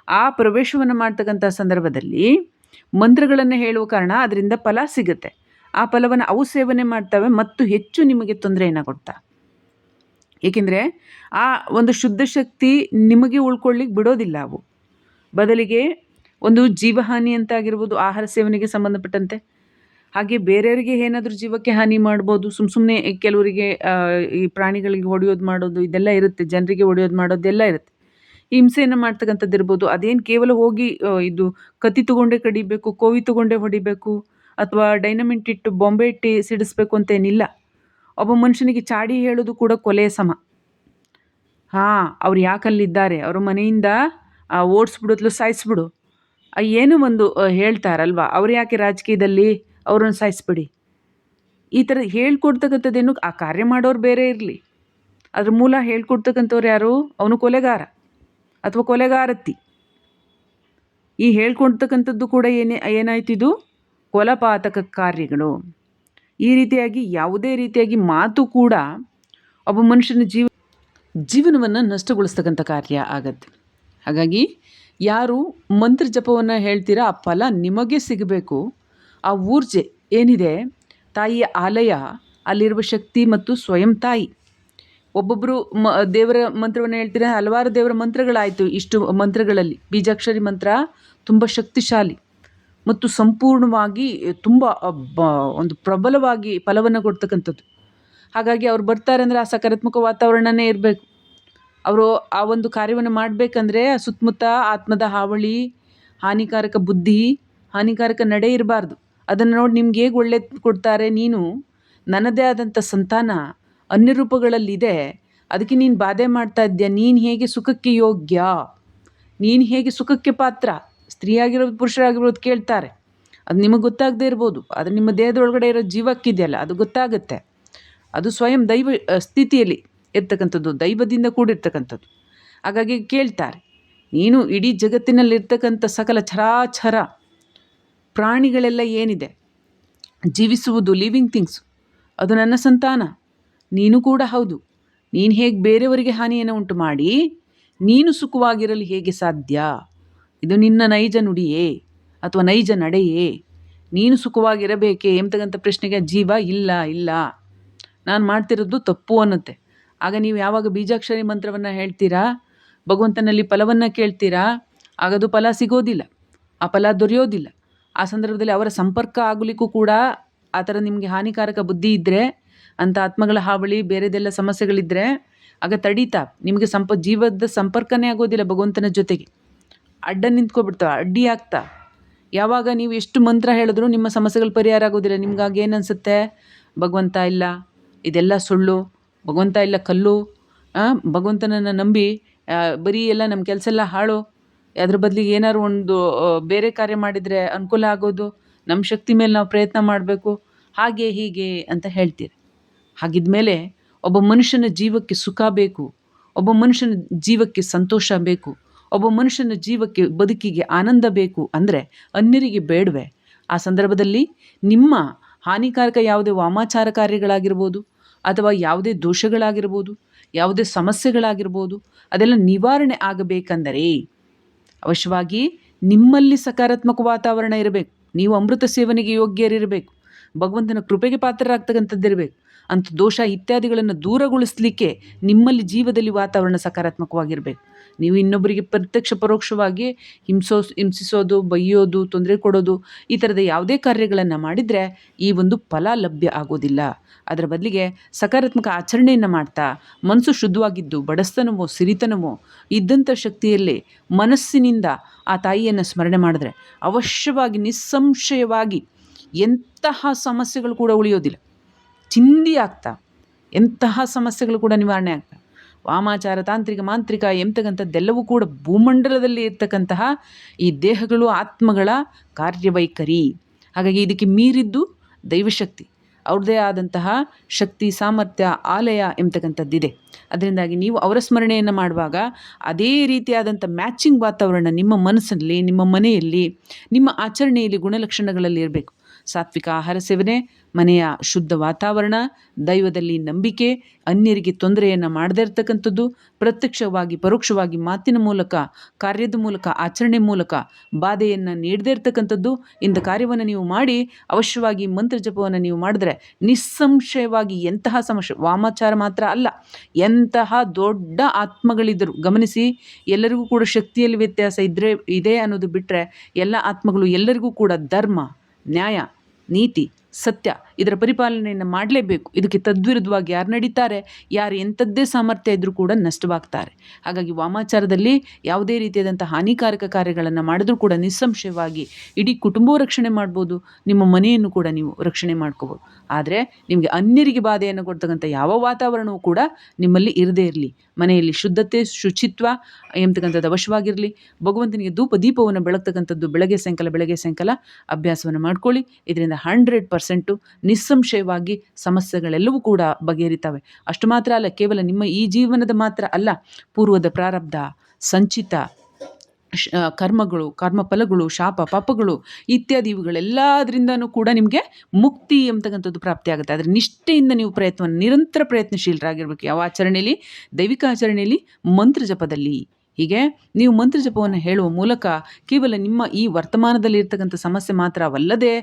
ಆ ಪ್ರವೇಶವನ್ನು ಮಾಡ್ತಕ್ಕಂಥ ಸಂದರ್ಭದಲ್ಲಿ ಮಂತ್ರಗಳನ್ನು ಹೇಳುವ ಕಾರಣ ಅದರಿಂದ ಫಲ ಸಿಗುತ್ತೆ. ಆ ಫಲವನ್ನು ಅವು ಸೇವನೆ ಮಾಡ್ತವೆ, ಮತ್ತು ಹೆಚ್ಚು ನಿಮಗೆ ತೊಂದರೆಯನ್ನು ಕೊಡ್ತಾ ಏಕೆಂದರೆ ಆ ಒಂದು ಶುದ್ಧ ಶಕ್ತಿ ನಿಮಗೆ ಉಳ್ಕೊಳ್ಳಿಕ್ಕೆ ಬಿಡೋದಿಲ್ಲ ಅವು. ಬದಲಿಗೆ ಒಂದು ಜೀವಹಾನಿ ಅಂತ ಆಗಿರ್ಬೋದು ಆಹಾರ ಸೇವನೆಗೆ ಸಂಬಂಧಪಟ್ಟಂತೆ. ಹಾಗೆ ಬೇರೆಯವರಿಗೆ ಏನಾದರೂ ಜೀವಕ್ಕೆ ಹಾನಿ ಮಾಡ್ಬೋದು ಸುಮ್ಮ ಸುಮ್ಮನೆ ಕೆಲವರಿಗೆ ಈ ಪ್ರಾಣಿಗಳಿಗೆ ಹೊಡೆಯೋದು ಮಾಡೋದು ಇದೆಲ್ಲ ಇರುತ್ತೆ, ಜನರಿಗೆ ಹೊಡೆಯೋದು ಮಾಡೋದೆಲ್ಲ ಇರುತ್ತೆ. ಹಿಂಸೆಯನ್ನು ಮಾಡ್ತಕ್ಕಂಥದ್ದು ಇರ್ಬೋದು, ಅದೇನು ಕೇವಲ ಹೋಗಿ ಇದು ಕತ್ತಿ ತಗೊಂಡೇ ಕಡಿಬೇಕು, ಕೋವಿ ತಗೊಂಡೇ ಹೊಡಿಬೇಕು, ಅಥವಾ ಡೈನಮಿಂಟ್ ಇಟ್ಟು ಬಾಂಬೆ ಇಟ್ಟು ಸಿಡಿಸ್ಬೇಕು ಅಂತೇನಿಲ್ಲ. ಒಬ್ಬ ಮನುಷ್ಯನಿಗೆ ಚಾಡಿ ಹೇಳೋದು ಕೂಡ ಕೊಲೆ ಸಮ. ಹಾಂ, ಅವ್ರು ಯಾಕಲ್ಲಿದ್ದಾರೆ? ಅವ್ರ ಮನೆಯಿಂದ ಓಡಿಸ್ಬಿಡುತ್ತಲೂ ಸಾಯಿಸ್ಬಿಡು. ಏನು ಒಂದು ಹೇಳ್ತಾರಲ್ವ? ಅವ್ರು ಯಾಕೆ ರಾಜಕೀಯದಲ್ಲಿ ಅವ್ರನ್ನ ಸಾಯಿಸ್ಬಿಡಿ? ಈ ಥರ ಹೇಳ್ಕೊಡ್ತಕ್ಕಂಥದ್ದೇನು, ಆ ಕಾರ್ಯ ಮಾಡೋರು ಬೇರೆ ಇರಲಿ. ಅದ್ರ ಮೂಲ ಹೇಳ್ಕೊಡ್ತಕ್ಕಂಥವ್ರು ಯಾರು? ಅವನು ಕೊಲೆಗಾರ ಅಥವಾ ಕೊಲೆಗಾರತಿ. ಈ ಹೇಳ್ಕೊಡ್ತಕ್ಕಂಥದ್ದು ಕೂಡ ಏನೇ ಏನಾಯ್ತು ಇದು ಕೊಲಪಾತಕ ಕಾರ್ಯಗಳು. ಈ ರೀತಿಯಾಗಿ, ಯಾವುದೇ ರೀತಿಯಾಗಿ ಮಾತು ಕೂಡ ಒಬ್ಬ ಮನುಷ್ಯನ ಜೀವ ಜೀವನವನ್ನು ನಷ್ಟಗೊಳಿಸ್ತಕ್ಕಂಥ ಕಾರ್ಯ ಆಗತ್ತೆ. ಹಾಗಾಗಿ, ಯಾರು ಮಂತ್ರ ಜಪವನ್ನು ಹೇಳ್ತೀರಾ, ಆ ಫಲ ನಿಮಗೆ ಸಿಗಬೇಕು. ಆ ಊರ್ಜೆ ಏನಿದೆ? ತಾಯಿಯ ಆಲಯ, ಅಲ್ಲಿರುವ ಶಕ್ತಿ ಮತ್ತು ಸ್ವಯಂ ತಾಯಿ. ಒಬ್ಬೊಬ್ಬರು ಮ, ದೇವರ ಮಂತ್ರವನ್ನು ಹೇಳ್ತೀರಾ, ಹಲವಾರು ದೇವರ ಮಂತ್ರಗಳಾಯಿತು ಇಷ್ಟು ಮಂತ್ರಗಳಲ್ಲಿ. ಬೀಜಾಕ್ಷರಿ ಮಂತ್ರ ತುಂಬ ಶಕ್ತಿಶಾಲಿ. ಮತ್ತು ಸಂಪೂರ್ಣವಾಗಿ ತುಂಬ ಒಂದು ಪ್ರಬಲವಾಗಿ ಫಲವನ್ನು ಕೊಡ್ತಕ್ಕಂಥದ್ದು. ಹಾಗಾಗಿ ಅವ್ರು ಬರ್ತಾರೆ ಅಂದರೆ ಆ ಸಕಾರಾತ್ಮಕ ವಾತಾವರಣನೇ ಇರಬೇಕು. ಅವರು ಆ ಒಂದು ಕಾರ್ಯವನ್ನು ಮಾಡಬೇಕಂದ್ರೆ ಸುತ್ತಮುತ್ತ ಆತ್ಮದ ಹಾವಳಿ, ಹಾನಿಕಾರಕ ಬುದ್ಧಿ, ಹಾನಿಕಾರಕ ನಡೆ ಇರಬಾರ್ದು. ಅದನ್ನು ನೋಡಿ ನಿಮ್ಗೆ ಹೇಗೆ ಒಳ್ಳೆ ಕೊಡ್ತಾರೆ ನೀನು? ನನ್ನದೇ ಆದಂಥ ಸಂತಾನ ಅನ್ಯ ರೂಪಗಳಲ್ಲಿದೆ ಅದಕ್ಕೆ ನೀನು ಬಾಧೆ ಮಾಡ್ತಾ ಇದ್ದೀಯ? ನೀನು ಹೇಗೆ ಸುಖಕ್ಕೆ ಯೋಗ್ಯ? ನೀನು ಹೇಗೆ ಸುಖಕ್ಕೆ ಪಾತ್ರ? ಸ್ತ್ರೀಯಾಗಿರೋದು ಪುರುಷರಾಗಿರೋದು ಕೇಳ್ತಾರೆ. ಅದು ನಿಮಗೆ ಗೊತ್ತಾಗದೇ ಇರ್ಬೋದು. ಆದರೆ ನಿಮ್ಮ ದೇಹದೊಳಗಡೆ ಇರೋ ಜೀವಕ್ಕಿದೆಯಲ್ಲ, ಅದು ಗೊತ್ತಾಗುತ್ತೆ. ಅದು ಸ್ವಯಂ ದೈವ ಸ್ಥಿತಿಯಲ್ಲಿ ಇರ್ತಕ್ಕಂಥದ್ದು, ದೈವದಿಂದ ಕೂಡಿರ್ತಕ್ಕಂಥದ್ದು. ಹಾಗಾಗಿ ಕೇಳ್ತಾರೆ, ನೀನು ಇಡೀ ಜಗತ್ತಿನಲ್ಲಿರ್ತಕ್ಕಂಥ ಸಕಲ ಚರಾಚರ ಪ್ರಾಣಿಗಳೆಲ್ಲ ಏನಿದೆ? ಜೀವಿಸುವುದು, ಲಿವಿಂಗ್ ಥಿಂಗ್ಸ್. ಅದು ನನ್ನ ಸಂತಾನ. ನೀನು ಕೂಡ ಹೌದು. ನೀನು ಹೇಗೆ ಬೇರೆಯವರಿಗೆ ಹಾನಿಯನ್ನು ಉಂಟು ಮಾಡಿ ನೀನು ಸುಖವಾಗಿರಲು ಹೇಗೆ ಸಾಧ್ಯ? ಇದು ನಿನ್ನ ನೈಜ ನುಡಿಯೇ ಅಥವಾ ನೈಜ ನಡೆಯೇ? ನೀನು ಸುಖವಾಗಿರಬೇಕೇ? ಎಂಬತಕ್ಕಂಥ ಪ್ರಶ್ನೆಗೆ ಜೀವ ಇಲ್ಲ ಇಲ್ಲ. ನಾನು ಮಾಡ್ತಿರೋದು ತಪ್ಪು ಅನ್ನತ್ತೆ. ಆಗ ನೀವು ಯಾವಾಗ ಬೀಜಾಕ್ಷರಿ ಮಂತ್ರವನ್ನು ಹೇಳ್ತೀರಾ? ಭಗವಂತನಲ್ಲಿ ಫಲವನ್ನು ಕೇಳ್ತೀರಾ? ಆಗದು ಫಲ ಸಿಗೋದಿಲ್ಲ. ಆ ಫಲ ದೊರೆಯೋದಿಲ್ಲ. ಆ ಸಂದರ್ಭದಲ್ಲಿ ಅವರ ಸಂಪರ್ಕ ಆಗಲಿಕ್ಕೂ ಕೂಡ ಆ ಥರ ನಿಮಗೆ ಹಾನಿಕಾರಕ ಬುದ್ಧಿ ಇದ್ದರೆ ಅಂಥ ಆತ್ಮಗಳ ಹಾವಳಿ, ಬೇರೆದೆಲ್ಲ ಸಮಸ್ಯೆಗಳಿದ್ದರೆ ಆಗ ತಡೀತಾ. ನಿಮಗೆ ಸಂಪ, ಜೀವದ ಸಂಪರ್ಕನೇ ಆಗೋದಿಲ್ಲ ಭಗವಂತನ ಜೊತೆಗೆ. ಅಡ್ಡ ನಿಂತ್ಕೊಬಿಡ್ತಾವೆ ಅಡ್ಡಿ ಆಗ್ತಾ. ಯಾವಾಗ ನೀವು ಎಷ್ಟು ಮಂತ್ರ ಹೇಳಿದ್ರು ನಿಮ್ಮ ಸಮಸ್ಯೆಗಳು ಪರಿಹಾರ ಆಗೋದಿಲ್ಲ ನಿಮ್ಗಾಗಿ ಏನು ಅನಿಸುತ್ತೆ? ಭಗವಂತ ಇಲ್ಲ, ಇದೆಲ್ಲ ಸುಳ್ಳು, ಭಗವಂತ ಇಲ್ಲ ಕಲ್ಲು ಭಗವಂತನನ್ನು ನಂಬಿ ಬರೀ ಎಲ್ಲ ನಮ್ಮ ಕೆಲಸ ಎಲ್ಲ ಹಾಳು. ಅದ್ರ ಬದಲಿಗೆ ಏನಾದ್ರು ಒಂದು ಬೇರೆ ಕಾರ್ಯ ಮಾಡಿದರೆ ಅನುಕೂಲ ಆಗೋದು ನಮ್ಮ ಶಕ್ತಿ ಮೇಲೆ ನಾವು ಪ್ರಯತ್ನ ಮಾಡಬೇಕು, ಹಾಗೆ ಹೀಗೆ ಅಂತ ಹೇಳ್ತೀರಿ. ಹಾಗಿದ್ಮೇಲೆ ಒಬ್ಬ ಮನುಷ್ಯನ ಜೀವಕ್ಕೆ ಸುಖ ಬೇಕು, ಒಬ್ಬ ಮನುಷ್ಯನ ಜೀವಕ್ಕೆ ಸಂತೋಷ ಬೇಕು ಒಬ್ಬ ಮನುಷ್ಯನ ಜೀವಕ್ಕೆ ಬದುಕಿಗೆ ಆನಂದ ಬೇಕು ಅಂದರೆ ಅನ್ಯರಿಗೆ ಬೇಡವೆ. ಆ ಸಂದರ್ಭದಲ್ಲಿ ನಿಮ್ಮ ಹಾನಿಕಾರಕ ಯಾವುದೇ ವಾಮಾಚಾರ ಕಾರ್ಯಗಳಾಗಿರ್ಬೋದು ಅಥವಾ ಯಾವುದೇ ದೋಷಗಳಾಗಿರ್ಬೋದು, ಯಾವುದೇ ಸಮಸ್ಯೆಗಳಾಗಿರ್ಬೋದು, ಅದೆಲ್ಲ ನಿವಾರಣೆ ಆಗಬೇಕೆಂದರೆ ಅವಶ್ಯವಾಗಿ ನಿಮ್ಮಲ್ಲಿ ಸಕಾರಾತ್ಮಕ ವಾತಾವರಣ ಇರಬೇಕು. ನೀವು ಅಮೃತ ಸೇವನೆಗೆ ಯೋಗ್ಯರಿರಬೇಕು. ಭಗವಂತನ ಕೃಪೆಗೆ ಪಾತ್ರರಾಗ್ತಕ್ಕಂಥದ್ದಿರಬೇಕು. ಅಂಥ ದೋಷ ಇತ್ಯಾದಿಗಳನ್ನು ದೂರಗೊಳಿಸಲಿಕ್ಕೆ ನಿಮ್ಮಲ್ಲಿ ಜೀವದಲ್ಲಿ ವಾತಾವರಣ ಸಕಾರಾತ್ಮಕವಾಗಿರಬೇಕು. ನೀವು ಇನ್ನೊಬ್ಬರಿಗೆ ಪ್ರತ್ಯಕ್ಷ ಪರೋಕ್ಷವಾಗಿ ಹಿಂಸೋ, ಹಿಂಸಿಸೋದು, ಬೈಯೋದು, ತೊಂದರೆ ಕೊಡೋದು ಈ ಥರದ ಯಾವುದೇ ಕಾರ್ಯಗಳನ್ನು ಮಾಡಿದರೆ ಈ ಒಂದು ಫಲ ಲಭ್ಯ ಆಗೋದಿಲ್ಲ. ಅದರ ಬದಲಿಗೆ ಸಕಾರಾತ್ಮಕ ಆಚರಣೆಯನ್ನು ಮಾಡ್ತಾ ಮನಸ್ಸು ಶುದ್ಧವಾಗಿದ್ದು ಬಡಸ್ತನವೋ ಸಿರಿತನವೋ ಇದ್ದಂಥ ಶಕ್ತಿಯಲ್ಲಿ ಮನಸ್ಸಿನಿಂದ ಆ ತಾಯಿಯನ್ನು ಸ್ಮರಣೆ ಮಾಡಿದ್ರೆ ಅವಶ್ಯವಾಗಿ, ನಿಸ್ಸಂಶಯವಾಗಿ ಎಂತಹ ಸಮಸ್ಯೆಗಳು ಕೂಡ ಉಳಿಯೋದಿಲ್ಲ. ಚಿಂದಿ ಆಗ್ತಾ ಎಂತಹ ಸಮಸ್ಯೆಗಳು ಕೂಡ ನಿವಾರಣೆ ಆಗ್ತಾ ವಾಮಾಚಾರ, ತಾಂತ್ರಿಕ, ಮಾಂತ್ರಿಕ ಎಂತಕ್ಕಂಥದ್ದೆಲ್ಲವೂ ಕೂಡ ಭೂಮಂಡಲದಲ್ಲಿ ಇರ್ತಕ್ಕಂತಹ ಈ ದೇಹಗಳು, ಆತ್ಮಗಳ ಕಾರ್ಯವೈಖರಿ. ಹಾಗಾಗಿ ಇದಕ್ಕೆ ಮೀರಿದ್ದು ದೈವಶಕ್ತಿ. ಅವ್ರದೇ ಆದಂತಹ ಶಕ್ತಿ, ಸಾಮರ್ಥ್ಯ, ಆಲಯ ಎಂಬತಕ್ಕಂಥದ್ದಿದೆ ಅದರಿಂದಾಗಿ ನೀವು ಅವರ ಸ್ಮರಣೆಯನ್ನು ಮಾಡುವಾಗ ಅದೇ ರೀತಿಯಾದಂಥ ಮ್ಯಾಚಿಂಗ್ ವಾತಾವರಣ ನಿಮ್ಮ ಮನಸ್ಸಲ್ಲಿ, ನಿಮ್ಮ ಮನೆಯಲ್ಲಿ, ನಿಮ್ಮ ಆಚರಣೆಯಲ್ಲಿ, ಗುಣಲಕ್ಷಣಗಳಲ್ಲಿ ಇರಬೇಕು. ಸಾತ್ವಿಕ ಆಹಾರ ಸೇವನೆ, ಮನೆಯ ಶುದ್ಧ ವಾತಾವರಣ, ದೈವದಲ್ಲಿ ನಂಬಿಕೆ, ಅನ್ಯರಿಗೆ ತೊಂದರೆಯನ್ನು ಮಾಡದೇ ಇರತಕ್ಕಂಥದ್ದು, ಪ್ರತ್ಯಕ್ಷವಾಗಿ, ಪರೋಕ್ಷವಾಗಿ ಮಾತಿನ ಮೂಲಕ, ಕಾರ್ಯದ ಮೂಲಕ, ಆಚರಣೆ ಮೂಲಕ ಬಾಧೆಯನ್ನು ನೀಡದೇ ಇರತಕ್ಕಂಥದ್ದು, ಇಂಥ ಕಾರ್ಯವನ್ನು ನೀವು ಮಾಡಿ, ಅವಶ್ಯವಾಗಿ ಮಂತ್ರ ಜಪವನ್ನು ನೀವು ಮಾಡಿದ್ರೆ ನಿಸ್ಸಂಶಯವಾಗಿ ಎಂತಹ ಸಮಸ್ಯೆ ವಾಮಾಚಾರ ಮಾತ್ರ ಅಲ್ಲ, ಎಂತಹ ದೊಡ್ಡ ಆತ್ಮಗಳಿದ್ದರು ಗಮನಿಸಿ, ಎಲ್ಲರಿಗೂ ಕೂಡ ಶಕ್ತಿಯಲ್ಲಿ ವ್ಯತ್ಯಾಸ ಇದ್ದರೆ ಇದೆ ಅನ್ನೋದು ಬಿಟ್ಟರೆ ಎಲ್ಲ ಆತ್ಮಗಳು ಎಲ್ಲರಿಗೂ ಕೂಡ ಧರ್ಮ, ನ್ಯಾಯ ನೀತಿ ಸತ್ಯ ಇದರ ಪರಿಪಾಲನೆಯನ್ನು ಮಾಡಲೇಬೇಕು. ಇದಕ್ಕೆ ತದ್ವಿರುದ್ಧವಾಗಿ ಯಾರು ನಡೀತಾರೆ, ಯಾರು ಎಂಥದ್ದೇ ಸಾಮರ್ಥ್ಯ ಇದ್ದರೂ ಕೂಡ ನಷ್ಟವಾಗ್ತಾರೆ. ಹಾಗಾಗಿ ವಾಮಾಚಾರದಲ್ಲಿ ಯಾವುದೇ ರೀತಿಯಾದಂಥ ಹಾನಿಕಾರಕ ಕಾರ್ಯಗಳನ್ನು ಮಾಡಿದ್ರೂ ಕೂಡ ನಿಸ್ಸಂಶಯವಾಗಿ ಇಡೀ ಕುಟುಂಬವು ರಕ್ಷಣೆ ಮಾಡ್ಬೋದು, ನಿಮ್ಮ ಮನೆಯನ್ನು ಕೂಡ ನೀವು ರಕ್ಷಣೆ ಮಾಡ್ಕೋಬೋದು. ಆದರೆ ನಿಮಗೆ ಅನ್ಯರಿಗೆ ಬಾಧೆಯನ್ನು ಕೊಡ್ತಕ್ಕಂಥ ಯಾವ ವಾತಾವರಣವೂ ಕೂಡ ನಿಮ್ಮಲ್ಲಿ ಇರದೇ ಇರಲಿ. ಮನೆಯಲ್ಲಿ ಶುದ್ಧತೆ, ಶುಚಿತ್ವ, ಎಂಬತಕ್ಕಂಥದ್ದು ಅವಶ್ಯವಾಗಿರಲಿ. ಭಗವಂತನಿಗೆ ಧೂಪ, ದೀಪವನ್ನು ಬೆಳಗ್ತಕ್ಕಂಥದ್ದು ಬೆಳಗ್ಗೆ ಸಾಯಂಕಾಲ ಬೆಳಗ್ಗೆ ಸಾಯಂಕಾಲ ಅಭ್ಯಾಸವನ್ನು ಮಾಡ್ಕೊಳ್ಳಿ. ಇದರಿಂದ ಹಂಡ್ರೆಡ್ ಪರ್ಸೆಂಟು ನಿಸ್ಸಂಶಯವಾಗಿ ಸಮಸ್ಯೆಗಳೆಲ್ಲವೂ ಕೂಡ ಬಗೆಹರಿತವೆ. ಅಷ್ಟು ಮಾತ್ರ ಅಲ್ಲ, ಕೇವಲ ನಿಮ್ಮ ಈ ಜೀವನದ ಮಾತ್ರ ಅಲ್ಲ, ಪೂರ್ವದ ಪ್ರಾರಬ್ಧ, ಸಂಚಿತ ಕರ್ಮಗಳು, ಕರ್ಮಫಲಗಳು, ಶಾಪ, ಪಾಪಗಳು ಇತ್ಯಾದಿ ಇವುಗಳೆಲ್ಲದರಿಂದನೂ ಕೂಡ ನಿಮಗೆ ಮುಕ್ತಿ ಎಂಬತಕ್ಕಂಥದ್ದು ಪ್ರಾಪ್ತಿಯಾಗುತ್ತೆ. ಆದರೆ ನಿಷ್ಠೆಯಿಂದ ನೀವು ಪ್ರಯತ್ನವನ್ನು ನಿರಂತರ ಪ್ರಯತ್ನಶೀಲರಾಗಿರ್ಬೇಕು. ಯಾವ ಆಚರಣೆಯಲ್ಲಿ? ದೈವಿಕ ಆಚರಣೆಯಲ್ಲಿ ಮಂತ್ರ ಜಪದಲ್ಲಿ. ಹೀಗೆ ನೀವು ಮಂತ್ರ ಜಪವನ್ನು ಹೇಳುವ ಮೂಲಕ ಕೇವಲ ನಿಮ್ಮ ಈ ವರ್ತಮಾನದಲ್ಲಿ ಇರ್ತಕ್ಕಂಥ ಸಮಸ್ಯೆ ಮಾತ್ರವಲ್ಲದೆ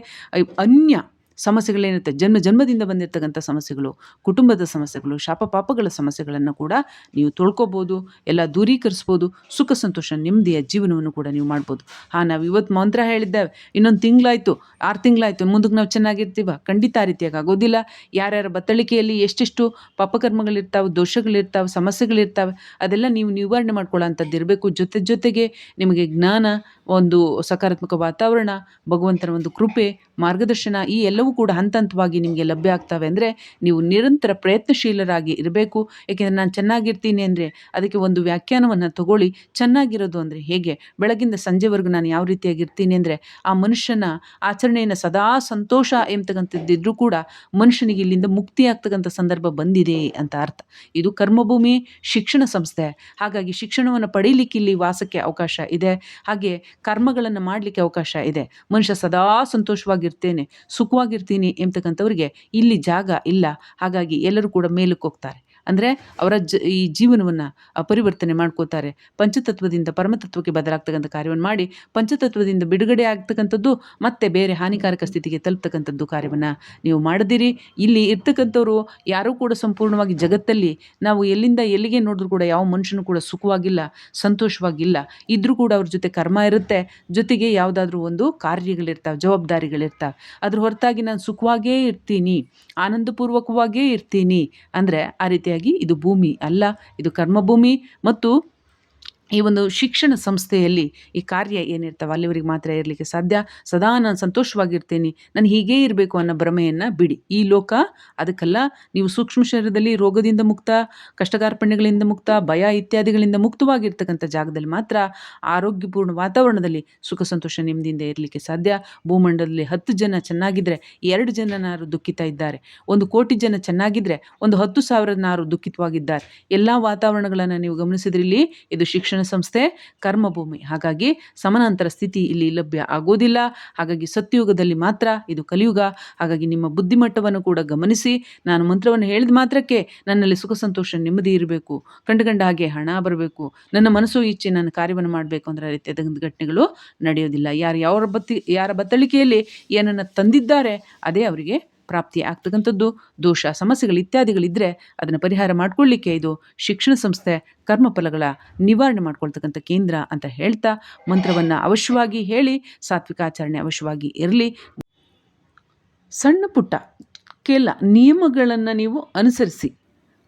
ಅನ್ಯ ಸಮಸ್ಯೆಗಳೇನಿರುತ್ತೆ? ಜನ್ಮ, ಜನ್ಮದಿಂದ ಬಂದಿರತಕ್ಕಂಥ ಸಮಸ್ಯೆಗಳು, ಕುಟುಂಬದ ಸಮಸ್ಯೆಗಳು, ಶಾಪ, ಪಾಪಗಳ ಸಮಸ್ಯೆಗಳನ್ನು ಕೂಡ ನೀವು ತೊಳ್ಕೊಬೋದು, ಎಲ್ಲ ದೂರೀಕರಿಸ್ಬೋದು, ಸುಖ, ಸಂತೋಷ, ನೆಮ್ಮದಿಯ ಜೀವನವನ್ನು ಕೂಡ ನೀವು ಮಾಡ್ಬೋದು. ಹಾಂ, ನಾವು ಇವತ್ತು ಮಂತ್ರ ಹೇಳಿದ್ದೇವೆ. ಇನ್ನೊಂದು ತಿಂಗಳಾಯಿತು, ಆರು ತಿಂಗಳಾಯಿತು, ಮುಂದಕ್ಕೆ ನಾವು ಚೆನ್ನಾಗಿರ್ತೀವ? ಖಂಡಿತ ಆ ರೀತಿಯಾಗಿ ಆಗೋದಿಲ್ಲ. ಯಾರ್ಯಾರ ಬತ್ತಳಿಕೆಯಲ್ಲಿ ಎಷ್ಟೆಷ್ಟು ಪಾಪಕರ್ಮಗಳಿರ್ತಾವೆ, ದೋಷಗಳಿರ್ತಾವೆ, ಸಮಸ್ಯೆಗಳಿರ್ತಾವೆ, ಅದೆಲ್ಲ ನೀವು ನಿವಾರಣೆ ಮಾಡ್ಕೊಳ್ಳೋಂಥದ್ದು ಇರಬೇಕು. ಜೊತೆ, ಜೊತೆಗೆ ನಿಮಗೆ ಜ್ಞಾನ, ಒಂದು ಸಕಾರಾತ್ಮಕ ವಾತಾವರಣ, ಭಗವಂತನ ಒಂದು ಕೃಪೆ, ಮಾರ್ಗದರ್ಶನ ಈ ಎಲ್ಲವೂ ಕೂಡ ಹಂತ ಹಂತವಾಗಿ ನಿಮಗೆ ಲಭ್ಯ ಆಗ್ತವೆ ಅಂದರೆ ನೀವು ನಿರಂತರ ಪ್ರಯತ್ನಶೀಲರಾಗಿ ಇರಬೇಕು. ಏಕೆಂದರೆ ನಾನು ಚೆನ್ನಾಗಿರ್ತೀನಿ ಅಂದರೆ ಅದಕ್ಕೆ ಒಂದು ವ್ಯಾಖ್ಯಾನವನ್ನು ತಗೊಳ್ಳಿ. ಚೆನ್ನಾಗಿರೋದು ಅಂದರೆ ಹೇಗೆ? ಬೆಳಗಿಂದ ಸಂಜೆವರೆಗೂ ನಾನು ಯಾವ ರೀತಿಯಾಗಿರ್ತೀನಿ ಅಂದರೆ ಆ ಮನುಷ್ಯನ ಆಚರಣೆಯನ್ನು ಸದಾ ಸಂತೋಷ ಎಂಬತಕ್ಕಂಥದ್ದಿದ್ರೂ ಕೂಡ ಮನುಷ್ಯನಿಗೆ ಇಲ್ಲಿಂದ ಮುಕ್ತಿ ಆಗ್ತಕ್ಕಂಥ ಸಂದರ್ಭ ಬಂದಿದೆ ಅಂತ ಅರ್ಥ. ಇದು ಕರ್ಮಭೂಮಿ ಶಿಕ್ಷಣ ಸಂಸ್ಥೆ. ಹಾಗಾಗಿ ಶಿಕ್ಷಣವನ್ನು ಪಡೀಲಿಕ್ಕೆ ಇಲ್ಲಿ ವಾಸಕ್ಕೆ ಅವಕಾಶ ಇದೆ. ಹಾಗೆ ಕರ್ಮಗಳನ್ನು ಮಾಡಲಿಕ್ಕೆ ಅವಕಾಶ ಇದೆ. ಮನುಷ್ಯ ಸದಾ ಸಂತೋಷವಾಗಿರ್ತೇನೆ. ಸುಖವಾಗಿರ್ತೀನಿ ಎಂಬತಕ್ಕಂಥವ್ರಿಗೆ ಇಲ್ಲಿ ಜಾಗ ಇಲ್ಲ. ಹಾಗಾಗಿ ಎಲ್ಲರೂ ಕೂಡ ಮೇಲಕ್ಕೆ ಹೋಗ್ತಾರೆ ಅಂದರೆ ಅವರ ಜ, ಈ ಜೀವನವನ್ನು ಪರಿವರ್ತನೆ ಮಾಡ್ಕೋತಾರೆ. ಪಂಚತತ್ವದಿಂದ ಪರಮತತ್ವಕ್ಕೆ ಬದಲಾಗ್ತಕ್ಕಂಥ ಕಾರ್ಯವನ್ನು ಮಾಡಿ, ಪಂಚತತ್ವದಿಂದ ಬಿಡುಗಡೆ ಆಗ್ತಕ್ಕಂಥದ್ದು ಮತ್ತೆ ಬೇರೆ ಹಾನಿಕಾರಕ ಸ್ಥಿತಿಗೆ ತಲುಪ್ತಕ್ಕಂಥದ್ದು ಕಾರ್ಯವನ್ನು ನೀವು ಮಾಡಿದಿರಿ. ಇಲ್ಲಿ ಇರ್ತಕ್ಕಂಥವ್ರು ಯಾರೂ ಕೂಡ ಸಂಪೂರ್ಣವಾಗಿ ಜಗತ್ತಲ್ಲಿ ನಾವು ಎಲ್ಲಿಂದ ಎಲ್ಲಿಗೆ ನೋಡಿದ್ರು ಕೂಡ ಯಾವ ಮನುಷ್ಯನೂ ಕೂಡ ಸುಖವಾಗಿಲ್ಲ, ಸಂತೋಷವಾಗಿಲ್ಲ. ಇದ್ರೂ ಕೂಡ ಅವ್ರ ಜೊತೆ ಕರ್ಮ ಇರುತ್ತೆ. ಜೊತೆಗೆ ಯಾವುದಾದ್ರೂ ಒಂದು ಕಾರ್ಯಗಳಿರ್ತಾವೆ, ಜವಾಬ್ದಾರಿಗಳಿರ್ತಾವೆ. ಅದ್ರ ಹೊರತಾಗಿ ನಾನು ಸುಖವಾಗೇ ಇರ್ತೀನಿ ಆನಂದಪೂರ್ವಕವಾಗೇ ಇರ್ತೀನಿ. ಅಂದರೆ ಆ ರೀತಿಯಾಗಿ ಇದು ಭೂಮಿ ಅಲ್ಲ ಇದು ಕರ್ಮಭೂಮಿ ಮತ್ತು ಈ ಒಂದು ಶಿಕ್ಷಣ ಸಂಸ್ಥೆಯಲ್ಲಿ ಈ ಕಾರ್ಯ ಏನಿರ್ತಾವೆ ಅಲ್ಲಿವರಿಗೆ ಮಾತ್ರ ಇರಲಿಕ್ಕೆ ಸಾಧ್ಯ? ಸದಾ ನಾನು ಸಂತೋಷವಾಗಿರ್ತೀನಿ. ನಾನು ಹೀಗೇ ಇರಬೇಕು ಅನ್ನೋ ಭ್ರಮೆಯನ್ನು ಬಿಡಿ. ಈ ಲೋಕ ಅದಕ್ಕೆಲ್ಲ, ನೀವು ಸೂಕ್ಷ್ಮ ಶರೀರದಲ್ಲಿ ರೋಗದಿಂದ ಮುಕ್ತ, ಕಷ್ಟಕಾರ್ಪಣ್ಯಗಳಿಂದ ಮುಕ್ತ, ಭಯ ಇತ್ಯಾದಿಗಳಿಂದ ಮುಕ್ತವಾಗಿರ್ತಕ್ಕಂಥ ಜಾಗದಲ್ಲಿ ಮಾತ್ರ ಆರೋಗ್ಯಪೂರ್ಣ ವಾತಾವರಣದಲ್ಲಿ ಸುಖ ಸಂತೋಷ ನೆಮ್ಮದಿಯಿಂದ ಇರಲಿಕ್ಕೆ ಸಾಧ್ಯ. ಭೂಮಂಡಲದಲ್ಲಿ ಹತ್ತು ಜನ ಚೆನ್ನಾಗಿದ್ದರೆ ಎರಡು ಜನನಾರು ದುಃಖಿತ ಇದ್ದಾರೆ. ಒಂದು ಕೋಟಿ ಜನ ಚೆನ್ನಾಗಿದ್ದರೆ ಒಂದು ಹತ್ತು ಸಾವಿರನಾರು ದುಃಖಿತವಾಗಿದ್ದಾರೆ. ಎಲ್ಲ ವಾತಾವರಣಗಳನ್ನು ನೀವು ಗಮನಿಸಿದ್ರಿ ಇಲ್ಲಿ ಇದು ಶಿಕ್ಷಣ ಶಿಕ್ಷಣ ಸಂಸ್ಥೆ ಕರ್ಮಭೂಮಿ. ಹಾಗಾಗಿ ಸಮಾನಾಂತರ ಸ್ಥಿತಿ ಇಲ್ಲಿ ಲಭ್ಯ ಆಗೋದಿಲ್ಲ ಹಾಗಾಗಿ ಸತ್ಯಯುಗದಲ್ಲಿ ಮಾತ್ರ ಇದು ಕಲಿಯುಗ. ಹಾಗಾಗಿ ನಿಮ್ಮ ಬುದ್ಧಿಮಟ್ಟವನ್ನು ಕೂಡ ಗಮನಿಸಿ. ನಾನು ಮಂತ್ರವನ್ನು ಹೇಳಿದ ಮಾತ್ರಕ್ಕೆ ನನ್ನಲ್ಲಿ ಸುಖ ಸಂತೋಷ ನೆಮ್ಮದಿ ಇರಬೇಕು. ಕಂಡುಗಂಡ ಹಾಗೆ ಹಣ ಬರಬೇಕು. ನನ್ನ ಮನಸ್ಸು ಇಚ್ಛೆ ನನ್ನ ಕಾರ್ಯವನ್ನು ಮಾಡಬೇಕು ಅಂದರೆ ರೀತಿಯಾದ ಘಟನೆಗಳು ನಡೆಯೋದಿಲ್ಲ. ಯಾರು ಯಾವ ಬತ್ತಿ ಯಾರ ಬತ್ತಳಿಕೆಯಲ್ಲಿ ಏನನ್ನು ತಂದಿದ್ದಾರೆ, ಅದೇ ಅವರಿಗೆ ಪ್ರಾಪ್ತಿ ಆಗ್ತಕ್ಕಂಥದ್ದು, ದೋಷ, ಸಮಸ್ಯೆಗಳು ಇತ್ಯಾದಿಗಳಿದ್ದರೆ ಅದನ್ನು ಪರಿಹಾರ ಮಾಡಿಕೊಳ್ಳಿಕ್ಕೆ ಇದು ಶಿಕ್ಷಣ ಸಂಸ್ಥೆ ಕರ್ಮಫಲಗಳ ನಿವಾರಣೆ ಮಾಡ್ಕೊಳ್ತಕ್ಕಂಥ ಕೇಂದ್ರ ಅಂತ ಹೇಳ್ತಾ ಮಂತ್ರವನ್ನು ಅವಶ್ಯವಾಗಿ ಹೇಳಿ, ಸಾತ್ವಿಕ ಆಚರಣೆ ಅವಶ್ಯವಾಗಿ ಇರಲಿ. ಸಣ್ಣ ಪುಟ್ಟ ಕೆಲ ನಿಯಮಗಳನ್ನು ನೀವು ಅನುಸರಿಸಿ.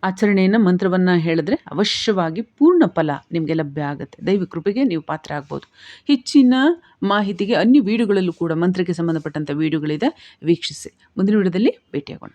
ಆಚರಣೆಯನ್ನು, ಮಂತ್ರವನ್ನು ಹೇಳಿದ್ರೆ ಅವಶ್ಯವಾಗಿ ಪೂರ್ಣ ಫಲ ನಿಮಗೆ ಲಭ್ಯ ಆಗುತ್ತೆ. ದೈವ ಕೃಪೆಗೆ ನೀವು ಪಾತ್ರ ಆಗ್ಬೋದು. ಹೆಚ್ಚಿನ ಮಾಹಿತಿಗೆ ಅನ್ಯ ವೀಡಿಯೋಗಳಲ್ಲೂ ಕೂಡ ಮಂತ್ರಕ್ಕೆ ಸಂಬಂಧಪಟ್ಟಂಥ ವೀಡಿಯೋಗಳಿದೆ. ವೀಕ್ಷಿಸಿ. ಮುಂದಿನ ವಿಡಿಯೋದಲ್ಲಿ ಭೇಟಿಯಾಗೋಣ.